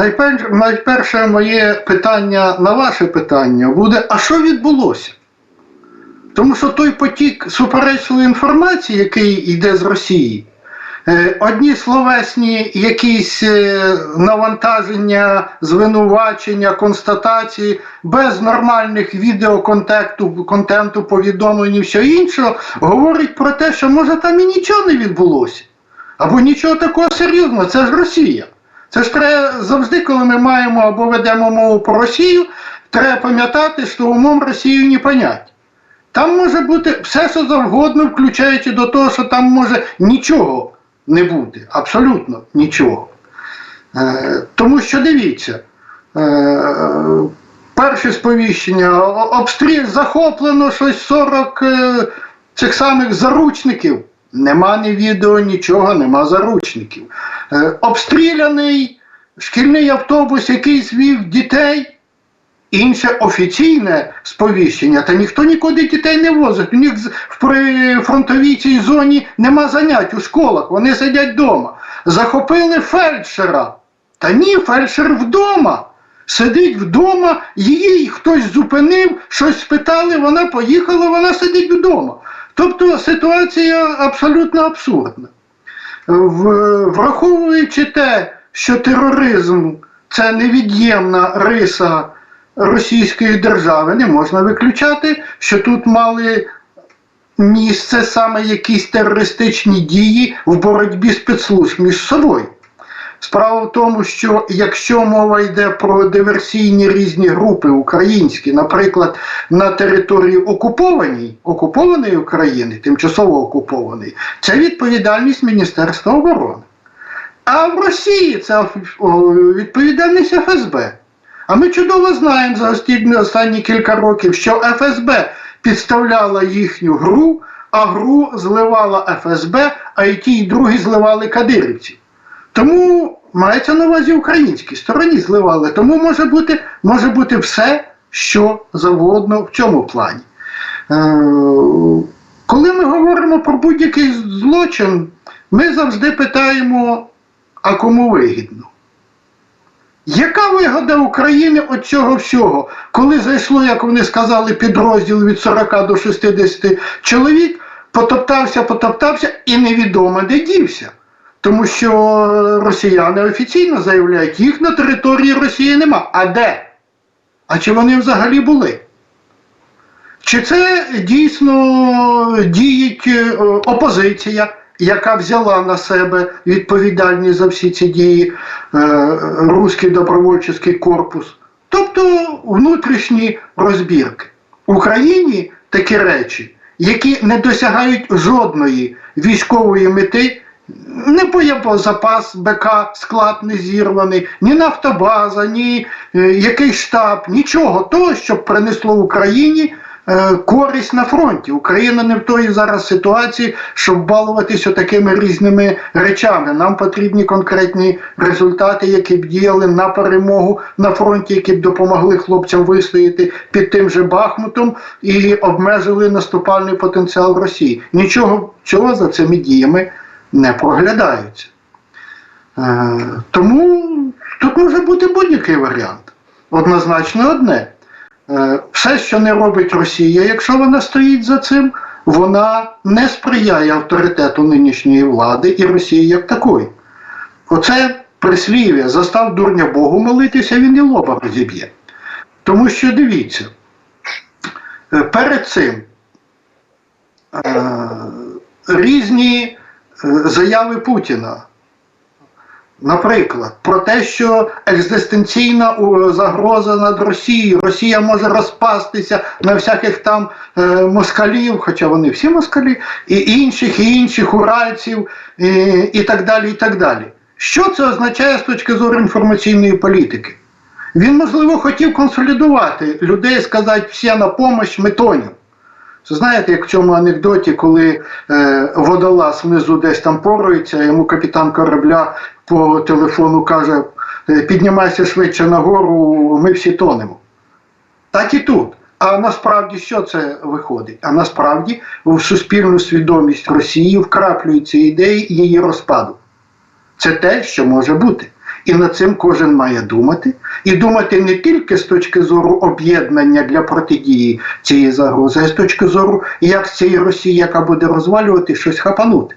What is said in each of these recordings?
найперше, найперше моє питання на ваше питання буде: а що відбулося? Тому що той потік суперечливої інформації, який йде з Росії, е, одні словесні якісь е, навантаження, звинувачення, констатації, без нормальних відеоконтенту, контенту, повідомлень і все іншого, говорить про те, що може там і нічого не відбулося. Або нічого такого серйозного, це ж Росія. Це ж треба завжди, коли ми маємо або ведемо мову про Росію, треба пам'ятати, що умом Росію не понять. Там може бути все, що завгодно, включаючи до того, що там може нічого не бути, абсолютно нічого. Е, тому що дивіться, е, перше сповіщення, обстріл захоплено щось 40 е, цих самих заручників. Нема ні відео, нічого, нема заручників. Е, обстріляний шкільний автобус, який звів дітей. Інше офіційне сповіщення, та ніхто нікуди дітей не возить. У них в прифронтовій цій зоні нема занять у школах, вони сидять вдома. Захопили фельдшера. Та ні, фельдшер вдома. Сидить вдома, її хтось зупинив, щось спитали, вона поїхала, вона сидить вдома. Тобто ситуація абсолютно абсурдна. Враховуючи те, що тероризм це невід'ємна риса Російської держави, не можна виключати, що тут мали місце саме якісь терористичні дії в боротьбі спецслужб між собою. Справа в тому, що якщо мова йде про диверсійні різні групи українські, наприклад, на території окупованій, окупованої України, тимчасово окупованої, це відповідальність Міністерства оборони. А в Росії це відповідальність ФСБ. А ми чудово знаємо за останні, кілька років, що ФСБ підставляла їхню гру, а гру зливала ФСБ, а і ті, і другі зливали кадирівці. Тому мається на увазі українській стороні зливали. Тому може бути, може бути все, що завгодно в цьому плані. Е, коли ми говоримо про будь-який злочин, ми завжди питаємо, а кому вигідно? Яка вигода України від цього всього? Коли зайшло, як вони сказали, підрозділ від 40 до 60 чоловік, потоптався, потоптався і невідомо де дівся. Тому що росіяни офіційно заявляють, їх на території Росії нема. А де? А чи вони взагалі були? Чи це дійсно діють е, опозиція, яка взяла на себе відповідальність за всі ці дії е, Руський добровольчий корпус? Тобто внутрішні розбірки. В Україні такі речі, які не досягають жодної військової мети, не боєзапас БК склад не зірваний, ні нафтобаза, ні е, якийсь штаб, нічого того, що принесло Україні е, користь на фронті. Україна не в тої зараз ситуації, щоб балуватися такими різними речами. Нам потрібні конкретні результати, які б діяли на перемогу на фронті, які б допомогли хлопцям вистояти під тим же Бахмутом і обмежили наступальний потенціал Росії. Нічого цього за цими діями не проглядаються. Е, тому тут може бути будь-який варіант. Однозначно одне. Е, все, що не робить Росія, якщо вона стоїть за цим, вона не сприяє авторитету нинішньої влади і Росії як такої. Оце прислів'я застав дурня Богу молитися, він і лоба розіб'є. Тому що дивіться, е, перед цим різні заяви Путіна. Наприклад, про те, що екзистенційна загроза над Росією, Росія може розпастися на всяких там е, москалів, хоча вони всі москалі, і інших, і інших уральців, і, і так далі. і так далі. Що це означає з точки зору інформаційної політики? Він, можливо, хотів консолідувати людей, сказати всі на помощь, ми тонем. Знаєте, як в цьому анекдоті, коли е, водолаз внизу десь там порується, йому капітан корабля по телефону каже: «Е, піднімайся швидше нагору, ми всі тонемо. Так і тут. А насправді що це виходить? А насправді в суспільну свідомість Росії вкраплюються ідеї її розпаду. Це те, що може бути. І над цим кожен має думати. І думати не тільки з точки зору об'єднання для протидії цієї загрози, а з точки зору, як з цієї Росії, яка буде розвалювати, щось хапанути,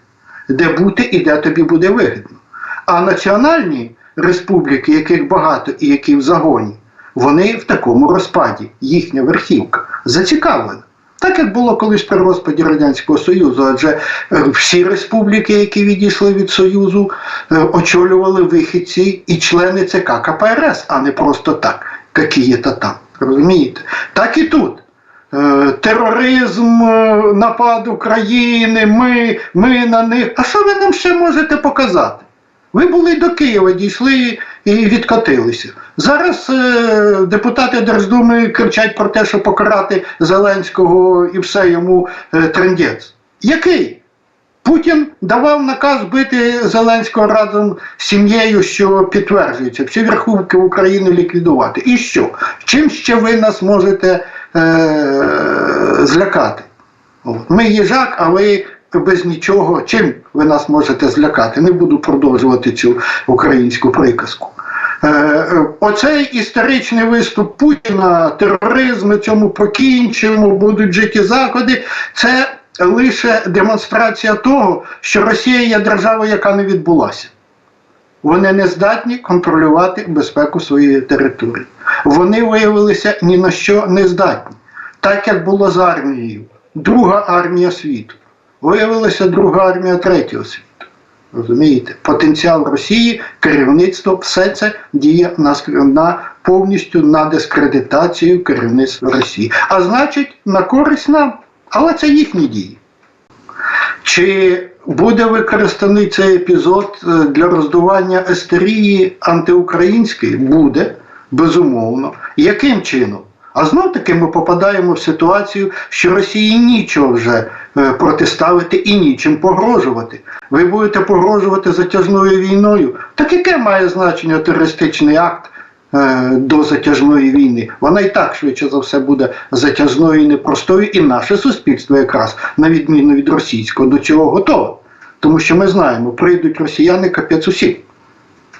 де бути і де тобі буде вигідно. А національні республіки, яких багато і які в загоні, вони в такому розпаді, їхня верхівка зацікавлена. Так як було колись при розпаді Радянського Союзу, адже е, всі республіки, які відійшли від Союзу, е, очолювали вихідці і члени ЦК КПРС, а не просто так, які є та там. Розумієте? Так і тут. Е, Тероризм, напад України, ми, ми на них. А що ви нам ще можете показати? Ви були до Києва, дійшли і відкотилися. Зараз е, депутати Держдуми кричать про те, що покарати Зеленського і все йому е, трендець. Який? Путін давав наказ бити Зеленського разом з сім'єю, що підтверджується, всі верховки України ліквідувати. І що? Чим ще ви нас можете е- злякати? Ми їжак, а ви без нічого. Чим ви нас можете злякати? Не буду продовжувати цю українську приказку. Е, Оцей історичний виступ Путіна, тероризм, цьому покінчимо, будуть житі заходи. Це лише демонстрація того, що Росія є держава, яка не відбулася. Вони не здатні контролювати безпеку своєї території. Вони виявилися ні на що не здатні. Так як було з армією. Друга армія світу. Виявилася друга армія третього світу. Розумієте? Потенціал Росії, керівництво, все це діє на, на повністю на дискредитацію керівництва Росії. А значить, на користь нам. Але це їхні дії. Чи буде використаний цей епізод е, для роздування естерії антиукраїнської? Буде, безумовно. Яким чином? А знов таки ми попадаємо в ситуацію, що Росії нічого вже е, протиставити і нічим погрожувати. Ви будете погрожувати затяжною війною. Так яке має значення терористичний акт е, до затяжної війни? Вона і так швидше за все буде затяжною і непростою, і наше суспільство якраз, на відміну від російського, до цього готове. Тому що ми знаємо, прийдуть росіяни капець усім.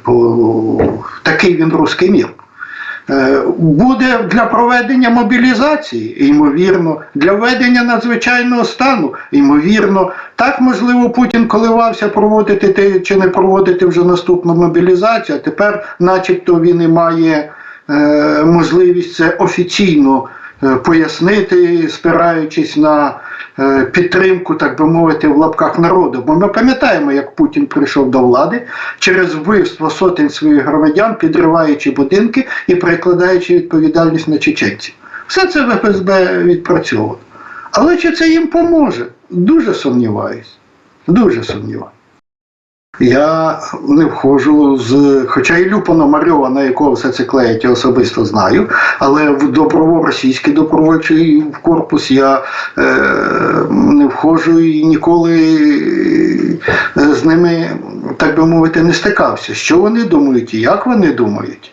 Бо такий він руський мір. Е, Буде для проведення мобілізації, ймовірно, для введення надзвичайного стану, ймовірно. Так, можливо, Путін коливався проводити те чи не проводити вже наступну мобілізацію, а тепер, начебто, він і має е, можливість це офіційно пояснити, спираючись на е, підтримку, так би мовити, в лапках народу. Бо ми пам'ятаємо, як Путін прийшов до влади через вбивство сотень своїх громадян, підриваючи будинки і перекладаючи відповідальність на чеченців. Все це ФСБ відпрацьовано. Але чи це їм поможе? Дуже сумніваюсь. Дуже сумніваюсь. Я не входжу з. Хоча Іллю Пономарьова, на якого все це клеять, я особисто знаю, але в доброво російський добровольчий корпус я е, не входжу і ніколи е, з ними, так би мовити, не стикався. Що вони думають і як вони думають?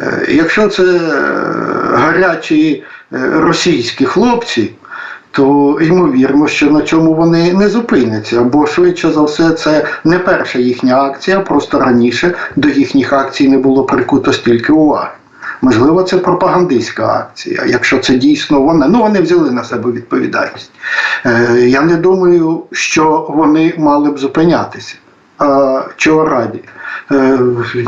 Е, якщо це е, гарячі е, російські хлопці, то ймовірно, що на цьому вони не зупиняться, бо швидше за все це не перша їхня акція, просто раніше до їхніх акцій не було прикуто стільки уваги. Можливо, це пропагандистська акція, якщо це дійсно вона. Ну, вони взяли на себе відповідальність. Е, я не думаю, що вони мали б зупинятися. Чого раді? Е,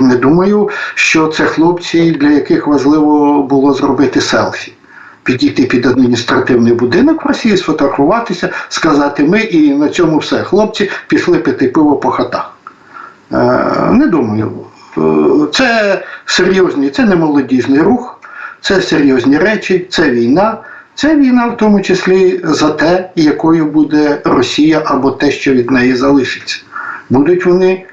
не думаю, що це хлопці, для яких важливо було зробити селфі підійти під адміністративний будинок в Росії, сфотографуватися, сказати ми і на цьому все. Хлопці пішли пити пиво по хатах. Е, не думаю. Е, Це серйозний, це не молодіжний рух, це серйозні речі, це війна. Це війна в тому числі за те, якою буде Росія або те, що від неї залишиться. Будуть вони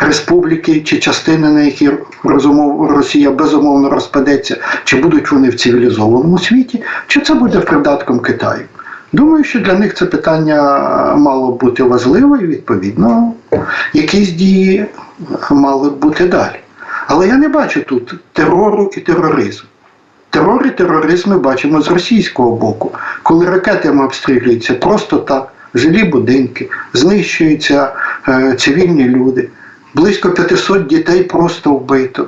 республіки чи частини, на які розумов, Росія безумовно розпадеться, чи будуть вони в цивілізованому світі, чи це буде придатком Китаю. Думаю, що для них це питання мало б бути важливе і відповідно якісь дії мали б бути далі. Але я не бачу тут терору і тероризму. Терор і тероризм ми бачимо з російського боку, коли ракетами обстрілюються просто так, жилі будинки, знищуються е, цивільні люди. Близько 500 дітей просто вбито.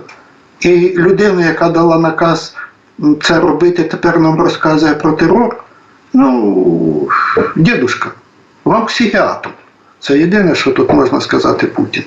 І людина, яка дала наказ це робити, тепер нам розказує про терор. Ну, дідушка, вам психіатр. Це єдине, що тут можна сказати Путін.